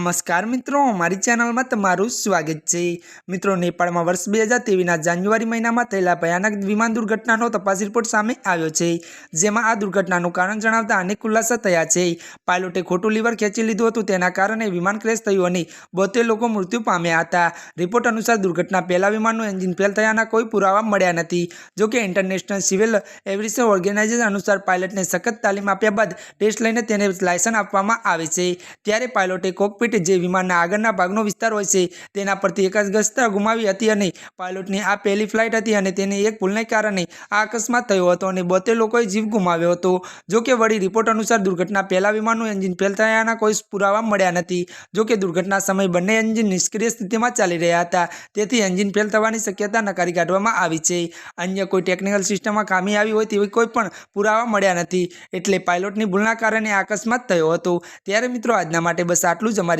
નમસ્કાર મિત્રો, મારી ચેનલમાં તમારું સ્વાગત છે. મિત્રો, નેપાળમાં વર્ષ બે હજાર તેવીના જાન્યુઆરી મહિનામાં થયેલા ભયાનક વિમાન દુર્ઘટનાનો તપાસ રિપોર્ટ સામે આવ્યો છે, જેમાં આ દુર્ઘટનાનું કારણ જણાવતા અનેક ખુલાસા થયા છે. પાયલોટે ખોટું લીવર ખેંચી લીધું હતું, તેના કારણે વિમાન ક્રેશ થયું અને બોતેર લોકો મૃત્યુ પામ્યા હતા. રિપોર્ટ અનુસાર, દુર્ઘટના પહેલા વિમાનનું એન્જિન ફેલ થયાના કોઈ પુરાવા મળ્યા નથી. જોકે ઇન્ટરનેશનલ સિવિલ એવિએશન ઓર્ગેનાઇઝેશન અનુસાર પાયલટને સખત તાલીમ આપ્યા બાદ ટેસ્ટ લઈને તેને લાયસન્સ આપવામાં આવે છે. ત્યારે પાયલોટે કોકપીટ જે વિમાનના આગળના ભાગનો વિસ્તાર હોય છે, તેના પરથી એકાગ્રતા ગુમાવી હતી અને પાયલોટની આ પહેલી ફ્લાઇટ હતી અને તેને એક ભૂલને કારણે આ અકસ્માત થયો હતો અને બોતેર લોકોએ જીવ ગુમાવ્યો હતો. જોકે વળી રિપોર્ટ અનુસાર દુર્ઘટના પહેલાં વિમાનનું એન્જિન ફેલ થયાના કોઈ પુરાવા મળ્યા નથી. જોકે દુર્ઘટના સમયે બંને એન્જિન નિષ્ક્રિય સ્થિતિમાં ચાલી રહ્યા હતા, તેથી એન્જિન ફેલ થવાની શક્યતા નકારી કાઢવામાં આવી છે. અન્ય કોઈ ટેકનિકલ સિસ્ટમમાં ખામી આવી હોય તેવી કોઈ પણ પુરાવા મળ્યા નથી. એટલે પાયલોટની ભૂલના કારણે આ અકસ્માત થયો હતો. ત્યારે મિત્રો, આજના માટે બસ આટલું જ. અમારી